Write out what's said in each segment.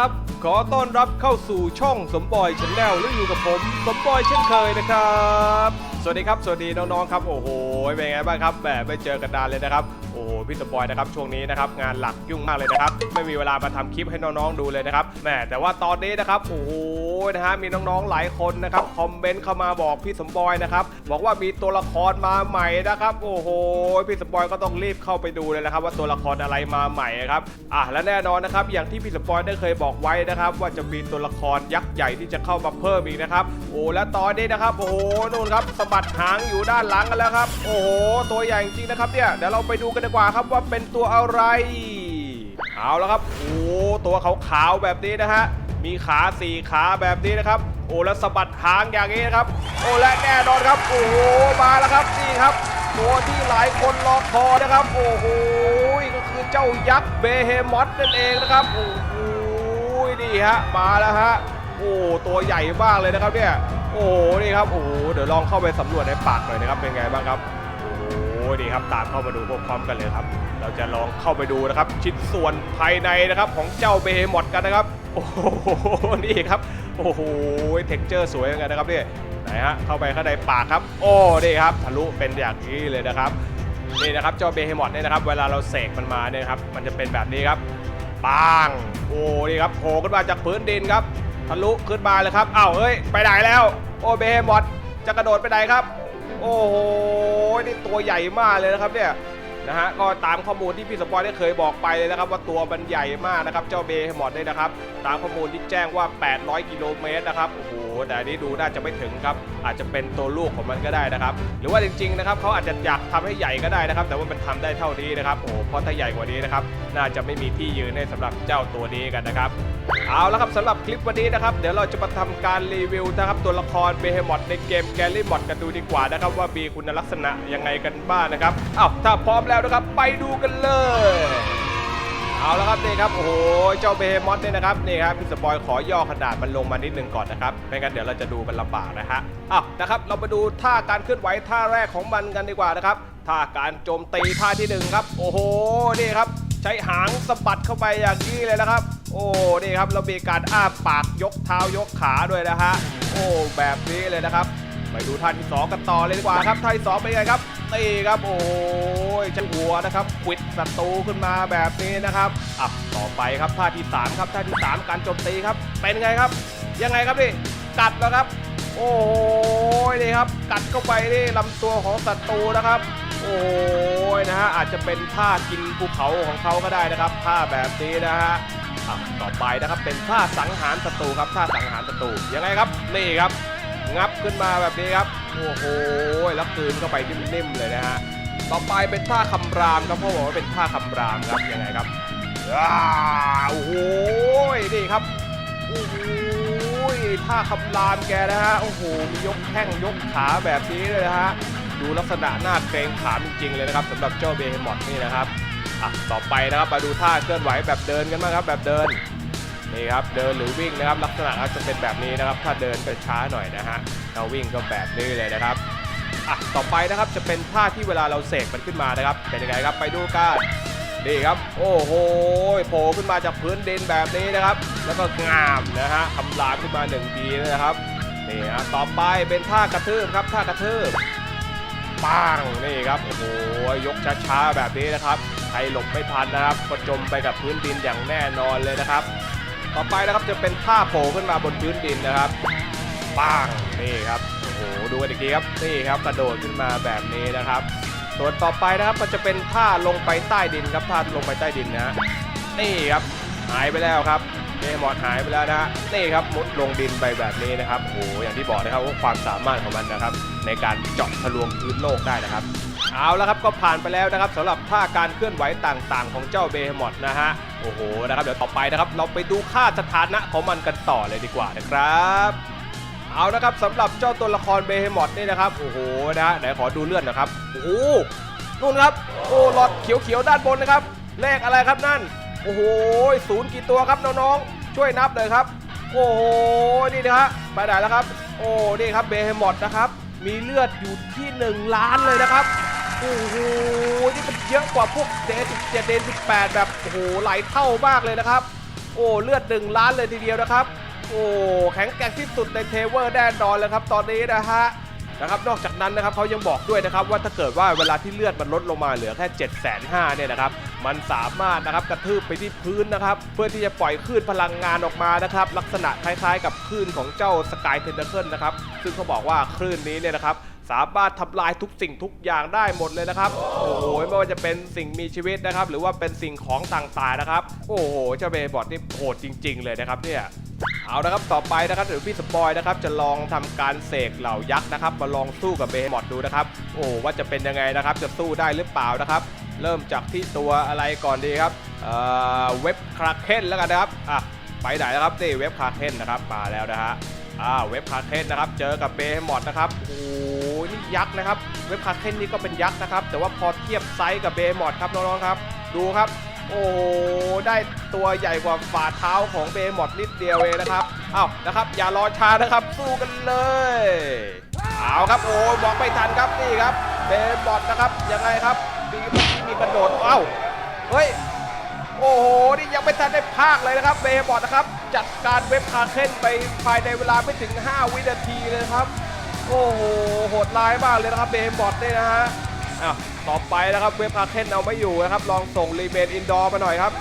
ครับ ขอต้อนรับเข้าสู่ช่องสมบอยชนแนลและอยู่กับผม สมบอยเช่นเคยนะครับ สวัสดีครับ สวัสดีน้องๆครับ โอ้โห เป็นไงบ้างครับแหมไม่เจอกันนานเลยนะครับโอ้โหพี่สมบอยนะครับช่วงนี้นะครับงานหลักยุ่งมากเลยนะครับ ไม่มีเวลามาทำคลิปให้น้องๆดูเลยนะครับแหมแต่ว่าตอนนี้นะครับโอ้โหนะฮะมีน้องๆหลายคนนะครับคอมเมนต์เข้ามาบอกพี่สมบอยนะครับบอกว่ามีตัวละครมาใหม่นะครับ โอ้โหพี่สมบอยก็ต้องรีบเข้าไปดูเลยนะครับว่าตัวละครอะไรมาใหม่ครับอะและแน่นอนนะครับอย่างที่พี่สปอยได้เคยบอกไว้นะครับว่าจะมีตัวละครยักษ์ใหญ่ที่จะเข้ามาเพิ่มอีกนะครับโอ้และตอนนี้นะครับโอ้โหนู่นครับสะบัดหางอยู่ด้านหลังกันแล้วครับ โอ้โหตัวใหญ่จริงนะครับเนี่ยเดี๋ยวเราไปดูกันดีกว่าครับว่าเป็นตัวอะไรเอาแล้วครับโอ้ตัวขาวๆแบบนี้นะฮะมีขาสี่ขาแบบนี้นะครับ โอ้แล้วสะบัดหางอย่างนี้นะครับ โอ้และแน่นอนครับ โอ้โหมาแล้วครับนี่ครับ ตัวที่หลายคนรอคอยนะครับ โอ้โหก็คือเจ้ายักษ์เบเฮมอสนั่นเองนะครับโอ้โหนี่ฮะมาแล้วฮะโอ้ตัวใหญ่มากเลยนะครับเนี่ยโอ้นี่ครับโอ้เดี๋ยวลองเข้าไปสำรวจในปากหน่อยนะครับเป็นไงบ้างครับ โอ้โหนี่ครับ ตามเข้ามาดูพร้อมกันเลยครับ เราจะลองเข้าไปดูนะครับ ชิ้นส่วนภายในนะครับของเจ้าเบเฮมอสกันนะครับ โอ้โห นี่ครับ โอ้โห เท็กเจอร์สวยยังไงนะครับนี่ไหนฮะ เข้าไปข้างในปากครับ โอ้ นี่ครับ ทะลุเป็นอย่างนี้เลยนะครับนี่นะครับเจ้าเบเฮมอสเนี่ยนะครับ เวลาเราเสกมันมาเนี่ยครับ มันจะเป็นแบบนี้ครับปังโอ้นี่ครับโผล่ขึ้นมาจากพื้นดินครับทะลุขึ้นมาเลยครับอ้าวเฮ้ย ไปไหนแล้ว โอ้เบเฮมอสจะกระโดดไปไหนครับ โอ้โหนี่ตัวใหญ่มากเลยนะครับเนี่ยนะฮะก็ตามข้อมูลที่พี่สปอยได้เคยบอกไปเลยนะครับ ว่าตัวมันใหญ่มากนะครับ เจ้าเบเฮมอสเนี่ยนะครับ ตามข้อมูลที่แจ้งว่า 800 กิโลเมตรนะครับโอ้โหแต่อันนี้ดูน่าจะไม่ถึงครับ อาจจะเป็นตัวลูกของมันก็ได้นะครับ หรือว่าจริงๆนะครับเขาอาจจะอยากทำให้ใหญ่ก็ได้นะครับ แต่ว่ามันทำได้เท่านี้นะครับโอ้โหเพราะถ้าใหญ่กว่านี้นะครับ น่าจะไม่มีที่ยืนให้สำหรับเจ้าตัวนี้กันนะครับ เอาละครับสำหรับคลิปวันนี้นะครับ เดี๋ยวเราจะมาทำการรีวิวนะครับ ตัวละครเบเฮมอตในเกมแกลลี่มอดกันดูดีกว่านะครับ ว่ามีคุณลักษณะยังไงกันบ้างนะครับอ้าวถ้าพร้อมแล้วนะครับ ไปดูกันเลย เอาละครับนี่ครับโอ้โหเจ้าเบเฮมอตเนี่ยนะครับนี่ครับพี่สปอยขอย่อขนาดมันลงมานิดนึงก่อนนะครับไม่งั้นเดี๋ยวเราจะดูกันลำบากนะฮะอ้าวนะครับเรามาดูท่าการเคลื่อนไหวท่าแรกของมันกันดีกว่านะครับท่าการโจมตีท่าที่หนึ่งครับโอ้โหนี่ครับ ใช้หางสะบัดเข้าไปอย่างนี้เลยนะครับ โอ้นี่ครับเรามีการอ้าปากยกเท้ายกขาด้วยนะฮะโอ้แบบนี้เลยนะครับ ไปดูท่าที่2กันต่อเลยดีกว่าครับท่าที่2เป็นไงครับนี่ครับโอ้ยชันหัวนะครับควิดศัตรูขึ้นมาแบบนี้นะครับอะต่อไปครับท่าที่3ครับท่าที่3การโจมตีครับ เป็นไงครับ ยังไงครับนี่กัดแล้วครับ โอ้ยนี่ครับ กัดเข้าไปนี่ลำตัวของศัตรูนะครับ โอ้ ยนะฮะอาจจะเป็นท่ากินภูเขาของเขาก็ได้นะครับท่าแบบนี้นะฮะต่อไปนะครับเป็นท่าสังหารศัตรูครับท่าสังหารศัตรูยังไงครับนี่ครับงับขึ้นมาแบบนี้ครับโอ้โหแล้วกลืนเข้าไปนิ่มๆเลยนะฮะต่อไปเป็นท่าคำรามครับพ่อบอกว่าเป็นท่าคำรามครับยังไงครับโอ้โหนี่ครับโอ้โหท่าคำรามแกนะฮะโอ้โหมียกแข้งยกขาแบบนี้เลยนะฮะ ดูลักษณะหน้าเกรงขามจริงๆเลยนะครับสำหรับเจ้าเบเฮมอตนี่นะครับอะต่อไปนะครับมาดูท่าเคลื่อนไหวแบบเดินกันบ้างครับแบบเดินนี่ครับเดินหรือวิ่งนะครับ ลักษณะก็จะเป็นแบบนี้นะครับ ถ้าเดินก็ช้าหน่อยนะฮะเราวิ่งก็แบบนี้เลยนะครับอะต่อไปนะครับจะเป็นท่าที่เวลาเราเสกมันขึ้นมานะครับ เป็นยังไงครับไปดูกันนี่ครับ โอ้โหโผล่ขึ้นมาจากพื้นดินแบบนี้นะครับ แล้วก็งามนะฮะคำรามขึ้นมาหนึ่งทีนะครับนี่ฮะต่อไปเป็นท่ากระทืบครับท่ากระทืบ ปังนี่ครับโอ้โหยกช้าๆแบบนี้นะครับใครหลบไม่ทันนะครับก็จมไปกับพื้นดินอย่างแน่นอนเลยนะครับ ต่อไปนะครับจะเป็นท่าโผล่ขึ้นมาบนพื้นดินนะครับปังนี่ครับโอ้โหดูกันอีกทีครับนี่ครับกระโดดขึ้นมาแบบนี้นะครับส่วนต่อไปนะครับมันจะเป็นท่าลงไปใต้ดินครับท่าลงไปใต้ดินนะนี่ครับหายไปแล้วครับ เดมอดหายไปแล้วนะฮะนี่ครับมุดลงดินไปแบบนี้นะครับโอ้โหอย่างที่บอกนะครับว่าความสามารถของมันนะครับ ในการเจาะทะลวงพื้นโลกได้นะครับ เอาละครับก็ผ่านไปแล้วนะครับสำหรับท่าการเคลื่อนไหวต่างๆ ของเจ้าเบเฮมอตนะฮะโอ้โหนะครับเดี๋ยวต่อไปนะครับ เราไปดูค่าสถานะของมันกันต่อเลยดีกว่านะครับเอานะครับสำหรับเจ้าตัวละครเบเฮมอตนี่นะครับโอ้โหนะไหนขอดูเลือนนะครับโอ้โหนู่นครับโอ้หลอดเขียวๆด้านบนนะครับเลขอะไรครับนั่น โอ้โหศูนย์กี่ตัวครับน้องๆ ช่วยนับเลยครับ โอ้โห นี่นะฮะไปไหนแล้วครับ โอ้ นี่ครับเบเฮมอตนะครับ มีเลือดอยู่ที่ 1 ล้านเลยนะครับ โอ้โห นี่มันเยอะกว่าพวกเดน17เดน18 แบบ โอ้โห หลายเท่ามากเลยนะครับ โอ้ เลือดหนึ่งล้านเลยทีเดียวนะครับ โอ้ แข็งแกร่งที่สุดในเทเวอร์แน่นอนเลยครับ ตอนนี้นะฮะนะครับนอกจากนั้นนะครับเขายังบอกด้วยนะครับว่าถ้าเกิดว่าเวลาที่เลือดมันลดลงมาเหลือแค่7 5 0 0 0เนี่ยนะครับ มันสามารถนะครับกระทืบไปที่พื้นนะครับ เพื่อที่จะปล่อยคลื่นพลังงานออกมานะครับ ลักษณะคล้ายๆ กับคลื่นของเจ้าสกายเทนเดอร์เคิลนะครับ ซึ่งเขาบอกว่าคลื่นนี้เนี่ยนะครับสามารถทำลายทุกสิ่งทุกอย่างได้หมดเลยนะครับ โอ้โหไม่ว่าจะเป็นสิ่งมีชีวิตนะครับ หรือว่าเป็นสิ่งของต่างๆนะครับ โอ้โหเจ้าเบย์บอทนี่โหดจริง ๆ เลยนะครับเนี่ยเอาละครับต่อไปนะครับเดี๋ยวพี่สปอยนะครับจะลองทำการเสกเหล่ายักษ์นะครับ มาลองสู้กับเบย์บอทดูนะครับ โอ้ว่าจะเป็นยังไงนะครับ จะสู้ได้หรือเปล่านะครับ เริ่มจากที่ตัวอะไรก่อนดีครับเว็บคราเคนแล้วกันนะครับอะไปไหนนะครับนี่เว็บคราเคนนะครับมาแล้วนะฮะอ่าเว็บคาเคนนะครับเจอกับเบย์มอดนะครับโอ้โหนี่ยักษ์นะครับเว็บคาเคนนี่ก็เป็นยักษ์นะครับแต่ว่าพอเทียบไซส์กับเบย์มอดครับน้องๆครับ ดูครับ โอ้ได้ตัวใหญ่กว่าฝ่าเท้าของเบย์มอดนิดเดียวเองนะครับอ้าวนะครับ อย่ารอช้านะครับสู้กันเลยเอาครับโอ้ยบอกไม่ทันครับนี่ครับเบย์มอดนะครับยังไงครับมีมี กระโดด เอ้า เฮ้ย โอ้โห นี่ยังไม่ทันได้พากเลยนะครับเบย์บอร์ดนะครับ จัดการเว็บคาเคนไปภายในเวลาไม่ถึง 5 วินาทีเลยครับ โอ้โห โหดร้ายมากเลยนะครับเบย์บอร์ดเนี่ยนะฮะอ้าวต่อไปนะครับเว็บคาเคนเอาไม่อยู่นะครับ ลองส่งรีเบนอินดอร์มาหน่อยครับ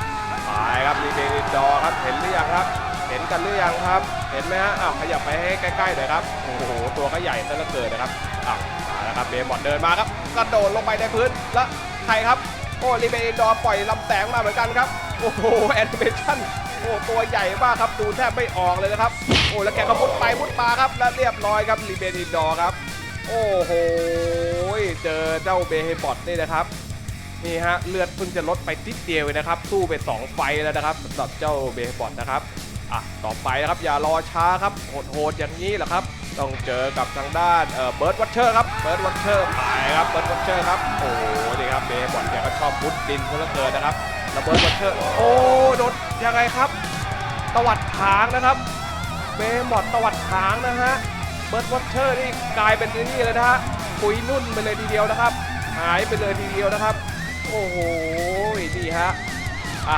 ไปครับรีเบนอินดอร์ครับ เห็นหรือยังครับ เห็นกันหรือยังครับ เห็นไหมฮะ อ้าว ขยับไปให้ใกล้ๆหน่อยครับ โอ้โห ตัวก็ใหญ่ซะเหลือเกินนะครับ อ้าวมาแล้วครับเบย์บอร์ดเดินมาครับ กระโดดลงไปในพื้น แล้วใครครับ โอ้รีเบนอินดอร์ปล่อยลำแสงมาเหมือนกันครับ โอ้โหแอนิเมชั่นโอ้ตัวใหญ่มากครับดูแทบไม่ออกเลยนะครับ โอ้แล้วแกก็มุดไปมุดมาครับ และเรียบร้อยครับรีเบนอินดอร์ครับ โอ้โหเจอเจ้าเบเฮบอทนี่นะครับนี่ฮะเลือดเพิ่งจะลดไปนิดเดียวเองนะครับ สู้ไป 2 ไฟแล้วนะครับสำหรับเจ้าเบเฮบอทนะครับอะต่อไปนะครับอย่ารอช้าครับโหดๆอย่างนี้แหละครับ ต้องเจอกับทางด้านเอ่อเบิร์ดวัชเชอร์ครับเบิร์ดวัชเชอร์ไปครับเบิร์ดวัชเชอร์ครับโอ้โหนี่ครับ เบย์บอลแกก็ชอบมุดดินเหลือเกินนะครับแล้วเบิร์ดวัชเชอร์โอ้โดนยังไงครับ ตวัดหางนะครับ เบย์บอลตวัดหางนะฮะเบิร์ดวัชเชอร์นี่กลายเป็นนี่เลยนะฮะปุยนุ่นไปเลยทีเดียวนะครับ หายไปเลยทีเดียวนะครับ โอ้โหนี่ฮะอะ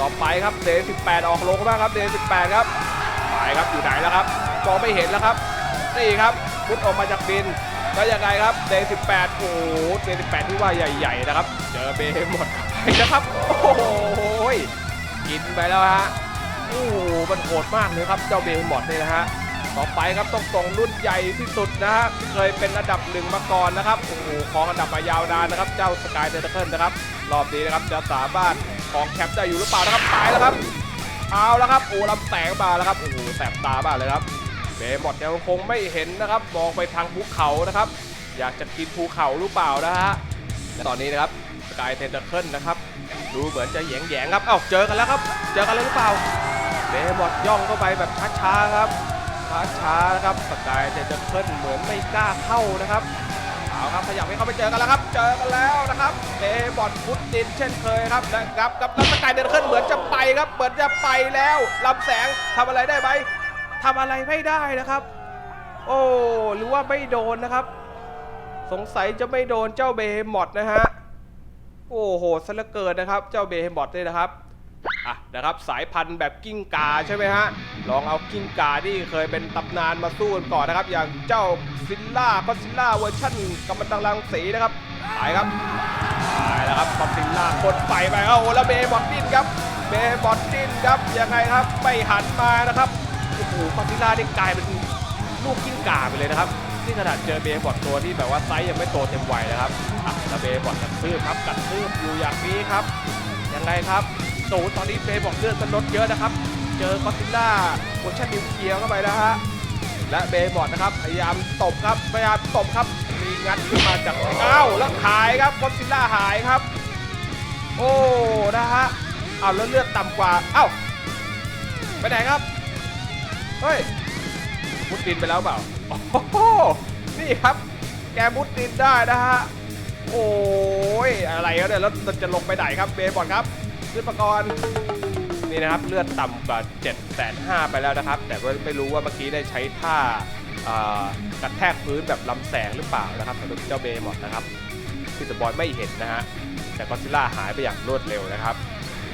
ต่อไปครับเดย์18ออกลงมากครับเดย์18ครับไปครับอยู่ไหนแล้วครับมองไม่เห็นแล้วครับนี่ครับพุดออกมาจากดิน แล้วยังไงครับเดย์18โอ้โหเดย์18ที่ว่าใหญ่ๆนะครับ เจอเบย์หมดไปนะครับ โอ้โหกินไปแล้วฮะโอ้โหมันโหดมากเลยครับเจ้าเบย์หมดเนี่ยนะฮะต่อไปครับต้องส่งรุ่นใหญ่ที่สุดนะฮะเคยเป็นระดับหนึ่งมาก่อนนะครับโอ้โหของอันดับมายาวนานนะครับ เจ้าสกายเทเคิลนะครับรอบนี้นะครับจะสามารถของแคปได้อยู่หรือเปล่านะครับตายแล้วครับเอาแล้วครับโอ้ลำแสงมาแล้วครับโอ้โหแสบตามากเลยครับ เบย์หมดยังคงไม่เห็นนะครับมองไปทางภูเขานะครับ อยากจะกินภูเขาหรือเปล่านะฮะและตอนนี้นะครับสกายเทนเดอร์เคิลนะครับดูเหมือนจะแยงแยงครับเอ้าเจอกันแล้วครับ เจอกันแล้วหรือเปล่าเบย์บอดย่องเข้าไปแบบช้าๆครับช้าๆนะครับสกายเทนเดอร์เคิลเหมือนไม่กล้าเข้านะครับเอาครับขยับให้เข้าไปเจอกันแล้วครับ เจอกันแล้วนะครับเบบอลฟุตดินเช่นเคยครับนะครับกับแล้วสกายเดินขึ้นเหมือนจะไปครับเหมือนจะไปแล้วลำแสงทำอะไรได้ไหม ทำอะไรไม่ได้นะครับ โอ้หรือว่าไม่โดนนะครับ สงสัยจะไม่โดนเจ้าเบมอดนะฮะโอ้โหซะเหลือเกินนะครับเจ้าเบมอดเนี่ยนะครับอะนะครับสายพันธุ์แบบกิ้งกาใช่ไหมฮะลองเอากิ้งกาที่เคยเป็นตำนานมาสู้กันก่อนนะครับ อย่างเจ้าซิลล่าก็ซิลล่าเวอร์ชั่นกำมันตังรังสีนะครับไปครับไปแล้วครับก็ซิลล่ากดไฟไปเอาแล้วเบย์บอดดิ้นครับเบย์บอดดิ้นครับยังไงครับไม่หันมานะครับ โอ้โหก็ซิล่าได้กลายเป็นลูกกิ้งกาไปเลยนะครับนี่ขนาดเจอเบย์บอดตัวที่แบบว่าไซส์ยังไม่โตเต็มวัยนะครับอะแล้วเบย์บอดกัดทืบครับกัดทืบอยู่อย่างนี้ครับยังไงครับโอ้โหตอนนี้เบย์บอกเลือดมันลดเยอะนะครับ เจอกอซิล่าเวอร์ชันนิวเคลียร์เข้าไปนะฮะและเบย์บอดนะครับพยายามตบครับพยายามตบครับมีงัดขึ้นมาจากอ้าวแล้วหายครับกอซิล่าหายครับ โอ้นะฮะอ้าวแล้วเลือดต่ำกว่าเอ้าไปไหนครับ เฮ้ยมุดดินไปแล้วเปล่าโอ้โหนี่ครับ แกมุดดินได้นะฮะ โอ้ยอะไรครับเนี่ยแล้วมันจะลงไปไหนครับเบย์บอลครับขึ้นมาก่อนนี่นะครับเลือดต่ำกว่า7 5 0 0 0ไปแล้วนะครับ แต่ว่าไม่รู้ว่าเมื่อกี้ได้ใช้ท่ากระแทกพื้นแบบลำแสงหรือเปล่านะครับสำหรับเจ้าเบย์หมดนะครับที่สปอยไม่เห็นนะฮะแต่ก็ซิล่าหายไปอย่างรวดเร็วนะครับ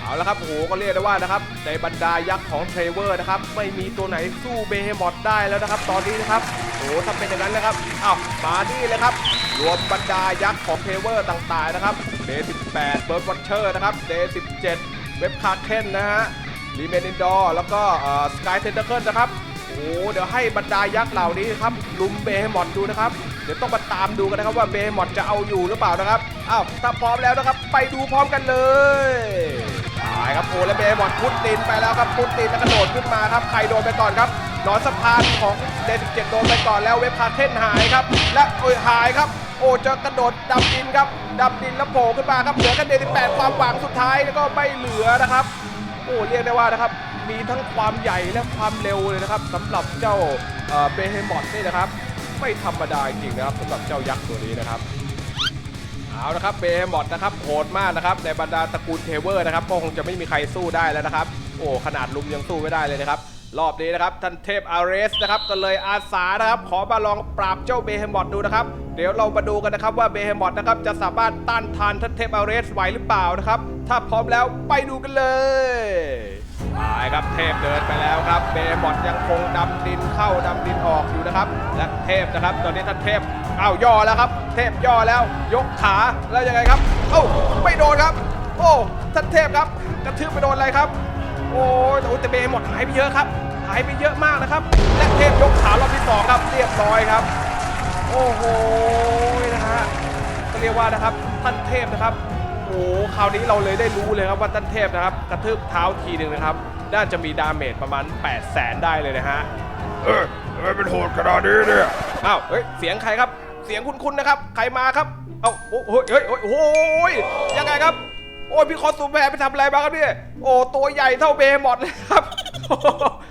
เอาละครับโอ้โหก็เรียกได้ว่านะครับในบรรดายักษ์ของเทรเวอร์นะครับไม่มีตัวไหนสู้เบเฮมอดได้แล้วนะครับ ตอนนี้นะครับโอ้โหถ้าเป็นอย่างนั้นนะครับอ้าวมานี่เลยครับรวมบรรดายักษ์ของเทรเวอร์ต่างๆนะครับเดย์18เบิร์ดวอชเชอร์นะครับเดย์17เจ็ดเว็บคาเคนนะฮะรีเมนินดอร์แล้วก็สกายเทนเดอร์เคิลนะครับโอ้โหเดี๋ยวให้บรรดายักษ์เหล่านี้ครับลุมเบเฮมอดดูนะครับเดี๋ยวต้องมาตามดูกันนะครับว่าเบเฮมอดจะเอาอยู่หรือเปล่านะครับอ้าวถ้าพร้อมแล้วนะครับ ไปดูพร้อมกันเลย ไปครับโอ้และเบเฮมอดพุดดินไปแล้วครับพุดดินแล้วกระโดดขึ้นมาครับใครโดนไปก่อนครับหนอนสะพานของเดนเจ็ดโดนไปก่อนแล้วเว็บคาเคนหายครับ และโอ้ยหายครับ โอ้จะกระโดดดำดินครับดำดินแล้วโผล่ขึ้นมาครับเหลือแค่เดนแปดความหวังสุดท้ายแล้วก็ไม่เหลือนะครับโอ้เรียกได้ว่านะครับมีทั้งความใหญ่และความเร็วเลยนะครับสำหรับเจ้าเบเฮมอดนี่นะครับ ไม่ธรรมดาจริงนะครับสำหรับเจ้ายักษ์ตัวนี้นะครับ เอาละครับเบเฮมอดนะครับโหดมากนะครับในบรรดาตระกูลเทเวอร์นะครับก็คงจะไม่มีใครสู้ได้แล้วนะครับ โอ้ขนาดลุมยังสู้ไม่ได้เลยนะครับรอบนี้นะครับท่านเทพอาร์เรสนะครับก็เลยอาสานะครับ ขอมาลองปราบเจ้าเบเฮมอดดูนะครับ เดี๋ยวเรามาดูกันนะครับว่าเบเฮมอดนะครับจะสามารถต้านทานท่านเทพอาร์เรสไหวหรือเปล่านะครับ ถ้าพร้อมแล้วไปดูกันเลย ไปครับเทพเดินไปแล้วครับเบมอดยังคงดำดินเข้าดำดินออกอยู่นะครับ และเทพนะครับ ตอนนี้ท่านเทพอ้าวย่อแล้วครับ เทพย่อแล้ว ยกขาแล้วยังไงครับเอ้าไม่โดนครับ โอ้ท่านเทพครับกระทืบไปโดนอะไรครับ โอ้แต่เบย์หมดหายไปเยอะครับหายไปเยอะมากนะครับ และเทพยกขารอบที่สองครับเรียบร้อยครับ โอ้โหนะฮะก็เรียกว่านะครับท่านเทพนะครับ หคราวนี้เราเลยได้รู้เลยครับว่าท่านเทพนะครับ กระทืบเท้าทีหนึ่งนะครับ น่าจะมีดาเมจประมาณ 8 0 0แสนได้เลยนะฮะเอ้ยทำไมเป็นโหดขนาดนี้เนี่ยอ้าวเฮ้ยเสียงใครครับ เสียงคุ้นๆนะครับ ใครมาครับเอ้าโอ้โหเฮ้ยเฮ้ยโอ้โหยยังไงครับ โอ้ยพี่คอสตูมแมนไปทำอะไรมาครับเนี่ยโอ้ตัวใหญ่เท่าเบย์หมดเลยครับโอ้โห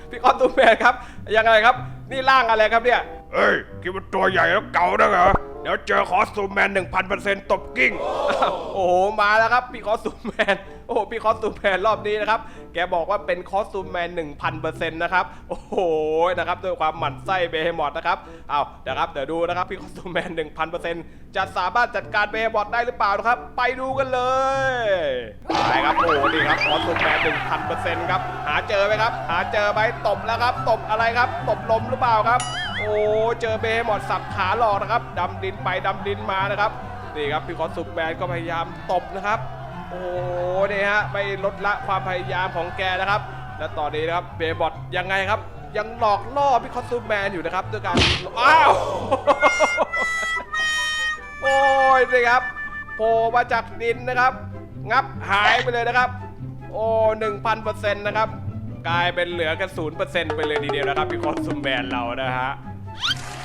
พี่คอสตูมแมนครับยังไงครับ นี่ร่างอะไรครับเนี่ยเฮ้ยคิดว่าตัวใหญ่แล้วเก่านะเหรอ เดี๋ยวเจอคอสตูมแมน1,000%ตบกิ้ง โอ้โห มาแล้วครับ พี่คอสตูมแมน โอ้โห พี่คอสตูมแมนรอบนี้นะครับ แกบอกว่าเป็นคอสตูมแมน1,000%นเปอร์เซ็นต์นะครับ โอ้โห นะครับด้วยความหมั่นไส้เบเฮมอดนะครับ เอาเดี๋ยวครับ เดี๋ยวดูนะครับ พี่คอสตูมแมน1,000%จะสามารถจัดการเบเฮมอดได้หรือเปล่านะครับ ไปดูกันเลยไปครับ โอ้โหนี่ครับคอสตูมแมน1,000%ครับ หาเจอไหมครับ หาเจอไหมตบแล้วครับ ตบอะไรครับ ตบลมหรือเปล่าครับ โอ้เจอเบเฮมอดสับขาหลอกนะครับดำดินไปดำดินมานะครับนี่ครับพี่คอสตูแมนก็พยายามตบนะครับ โอ้โหนี่ฮะไม่ลดละความพยายามของแกนะครับ และตอนนี้นะครับเบย์บอทยังไงครับ ยังหลอกล่อพี่คอสตูมแมนอยู่นะครับด้วยการอ้าวโอ้ยนี่ครับโผล่มาจากดินนะครับ งับหายไปเลยนะครับ โอ้หนึ่งพันเปอร์เซ็นต์นะครับ กลายเป็นเหลือแค่ศูนย์เปอร์เซ็นต์ไปเลยทีเดียวนะครับพี่คอสตูมแมนเรานะฮะ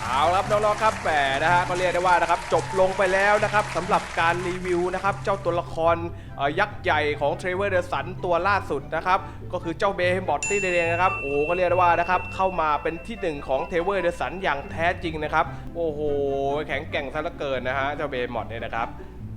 เอาละครับน้องๆครับแหมนะฮะก็เรียกได้ว่านะครับจบลงไปแล้วนะครับสำหรับการรีวิวนะครับเจ้าตัวละครยักษ์ใหญ่ของเทรเวอร์เดอร์สันตัวล่าสุดนะครับก็คือเจ้าเบย์บอตตี้เดงนะครับโอ้ก็เรียกได้ว่านะครับเข้ามาเป็นที่หนึ่งของเทรเวอร์เดอร์สันอย่างแท้จริงนะครับโอ้โหแข็งแกร่งซะเหลือเกินนะฮะเจ้าเบย์บอตเนี่ยนะครับ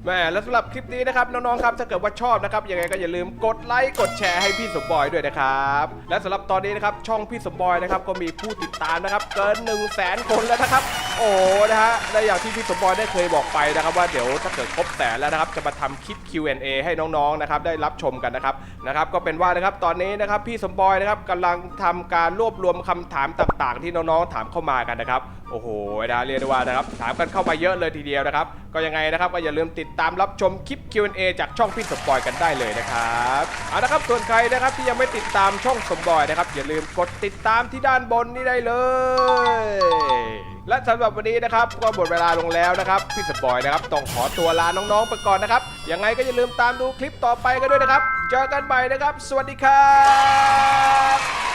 แม่แล้วสำหรับคลิปนี้นะครับน้องๆครับถ้าเกิดว่าชอบนะครับยังไงก็อย่าลืมกดไลค์กดแชร์ให้พี่สมบอยด้วยนะครับและสำหรับตอนนี้นะครับช่องพี่สมบอยนะครับก็มีผู้ติดตามนะครับเกิน 1 0 0 0 0แสนคนแล้วนะครับ โอ้นะฮะและอย่างที่พี่สมบอยได้เคยบอกไปนะครับว่าเดี๋ยวถ้าเกิดครบแสนแล้วนะครับจะมาทำคลิป Q&A ให้น้องๆนะครับได้รับชมกันนะครับนะครับ ก็เป็นว่านะครับตอนนี้นะครับพี่สมบอยนะครับกำลังทำการรวบรวมคำถามต่างๆ ที่น้องๆถามเข้ามากันนะครับโอ้โหนะเรียกได้ว่านะครับถามกันเข้ามาเยอะเลยทีเดียวนะครับ ก็ยังไงนะครับก็อย่าลืมติดตามรับชมคลิป Q&A จากช่องพี่สมบอยกันได้เลยนะครับเอาละครับส่วนใครนะครับที่ยังไม่ติดตามช่องสมบอยนะครับอย่าลืมกดติดตามที่ด้านบนนี้ได้เลย และสำหรับวันนี้นะครับก็หมดเวลาลงแล้วนะครับพี่สปอยนะครับต้องขอตัวลาน้องๆไปก่อนนะครับยังไงก็อย่าลืมตามดูคลิปต่อไปกันด้วยนะครับ เจอกันใหม่นะครับ สวัสดีครับ